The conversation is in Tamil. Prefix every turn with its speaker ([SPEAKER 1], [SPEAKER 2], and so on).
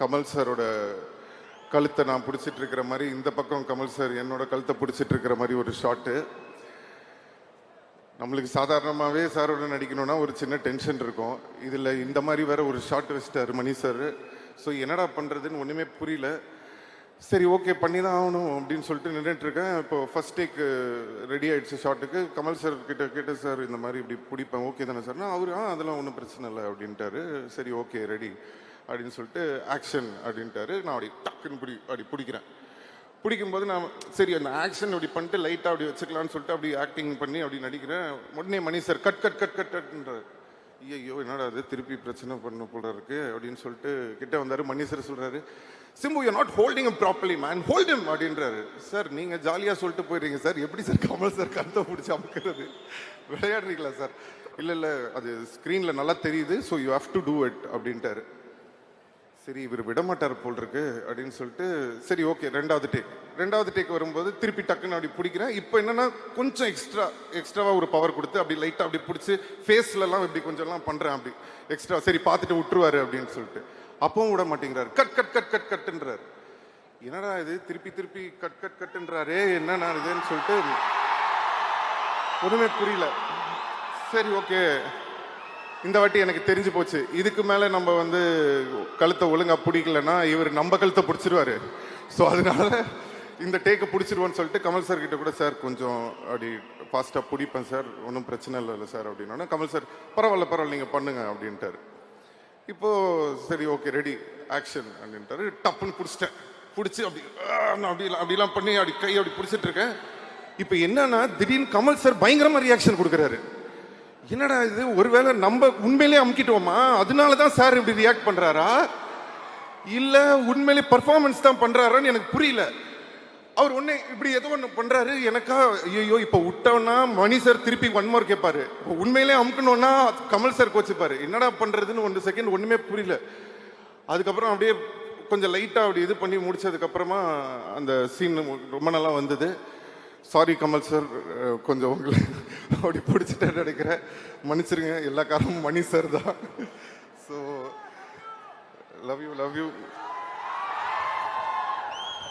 [SPEAKER 1] கமல் சாரோட கழுத்தை நான் பிடிச்சிட்டு இருக்கிற மாதிரி இந்த பக்கம் கமல் சார் என்னோட கழுத்தை பிடிச்சிட்டு இருக்கிற மாதிரி ஒரு ஷாட்டு. நம்மளுக்கு சாதாரணமாகவே சாரோட நடிக்கணும்னா ஒரு சின்ன டென்ஷன் இருக்கும். இதில் இந்த மாதிரி வேற ஒரு ஷார்ட் வச்சிட்டாரு மணி சார். ஸோ என்னடா பண்ணுறதுன்னு ஒன்றுமே புரியல. சரி ஓகே பண்ணி தான் ஆகணும் அப்படின்னு சொல்லிட்டு நின்றுட்டுருக்கேன் இப்போ ஃபஸ்ட் டேக்கு ரெடி ஆகிடுச்சு ஷார்ட்டுக்கு கமல் சார் கிட்ட கேட்ட சார் இந்த மாதிரி இப்படி பிடிப்பேன் ஓகே தானே சார்னா அவர் ஆ அதெல்லாம் ஒன்றும் பிரச்சனை இல்லை அப்படின்ட்டாரு. சரி ஓகே ரெடி அப்படின்னு சொல்லிட்டு ஆக்ஷன் அப்படின்ட்டாரு. நான் அப்படி டக்குன்னு பிடி அப்படி பிடிக்கிறேன். பிடிக்கும்போது நான் சரி அந்த ஆக்ஷன் அப்படி பண்ணிட்டு லைட்டாக அப்படி வச்சுக்கலாம்னு சொல்லிட்டு அப்படி ஆக்டிங் பண்ணி அப்படி நடிக்கிறேன். உடனே Mani sir cut cut cut cut கட்ன்றார் ஐயோ என்னடா அது திருப்பி பிரச்சனை பண்ண போல இருக்கு அப்படின்னு சொல்லிட்டு கிட்ட வந்தார் மணி சார் சொல்கிறாரு Simbu you not holding properly man hold him அப்படின்றாரு. சார் நீங்கள் ஜாலியாக சொல்லிட்டு போயிடுறீங்க சார் எப்படி சார் கமல் சார் கருத்தை பிடிச்சி அமைக்கிறது? விளையாடுறீங்களா சார் இல்லை இல்லை அது ஸ்க்ரீனில் நல்லா தெரியுது so you have to do it அப்படின்ட்டாரு. சரி இவர் விடமாட்டார் போல் இருக்கு அப்படின்னு சொல்லிட்டு சரி ஓகே ரெண்டாவது டேக் ரெண்டாவது டேக் வரும்போது திருப்பி டக்குன்னு அப்படி பிடிக்கிறேன். இப்போ என்னன்னா கொஞ்சம் எக்ஸ்ட்ரா எக்ஸ்ட்ராவா ஒரு பவர் கொடுத்து அப்படி லைட்டா அப்படி பிடிச்சி ஃபேஸ்லலாம் இப்படி கொஞ்சம்லாம் பண்றேன் அப்படி. எக்ஸ்ட்ரா சரி பார்த்துட்டு விட்டுருவாரு அப்படின்னு சொல்லிட்டு. அப்பவும் விட மாட்டேங்கிறாரு. கட் கட் கட் கட் கட்டுன்றாரு என்னடா இது? திருப்பி திருப்பி கட் கட் கட்டுன்றாரே என்னடா இதுன்னு சொல்லிட்டு ஒண்ணுமே புரியல. சரி ஓகே இந்த வாட்டி எனக்கு தெரிஞ்சு போச்சு. இதுக்கு மேலே நம்ம வந்து கழுத்தை ஒழுங்காக பிடிக்கலன்னா இவர் நம்ம கழுத்தை பிடிச்சிருவாரு. ஸோ அதனால இந்த டேக்கை பிடிச்சிருவோன்னு சொல்லிட்டு கமல் சார் கிட்ட கூட சார் கொஞ்சம் அப்படி ஃபாஸ்ட்டாக பிடிப்பேன் சார் ஒன்றும் பிரச்சனை இல்லை சார் அப்படின்னா கமல் சார் பரவாயில்ல பரவாயில்ல நீங்கள் பண்ணுங்க அப்படின்ட்டாரு. இப்போது சரி ஓகே ரெடி ஆக்ஷன் அப்படின்ட்டாரு. டப்புன்னு பிடிச்சிட்டேன். பிடிச்சி அப்படி நான் அப்படி அப்படிலாம் பண்ணி அப்படி கை அப்படி பிடிச்சிட்டு இருக்கேன். இப்போ என்னன்னா திடீர்னு கமல் சார் பயங்கரமாக ரியாக்ஷன் கொடுக்குறாரு. என்னடா இது? ஒருவேளை நம்ம உண்மையிலே அமுக்கிட்டோமா? அதனால தான் சார் இப்படி ரியாக்ட் பண்ணுறாரா இல்லை உண்மையிலே பர்ஃபார்மன்ஸ் தான் பண்ணுறாரான்னு எனக்கு புரியல. அவர் ஒன்று இப்படி ஏதோ ஒன்று பண்ணுறாரு எனக்கா ஐயோ இப்போ விட்டோன்னா மணி சார் திருப்பி ஒன் மோர் கேட்பாரு. இப்போ உண்மையிலே அமுக்கணும்னா கமல் சார் கோச்சிப்பார். என்னடா பண்ணுறதுன்னு ஒன்று செகண்ட் ஒன்றுமே புரியல. அதுக்கப்புறம் அப்படியே கொஞ்சம் லைட்டாக அப்படி இது பண்ணி முடிச்சதுக்கப்புறமா அந்த சீன் ரொம்ப நல்லா வந்தது. சாரி கமல் சார் கொஞ்சம் உங்களை அப்படி பிடிச்சிட்டு நினைக்கிறேன். மன்னிச்சிருங்க. எல்லா காரணமும் மணி சார் தான். So love you love you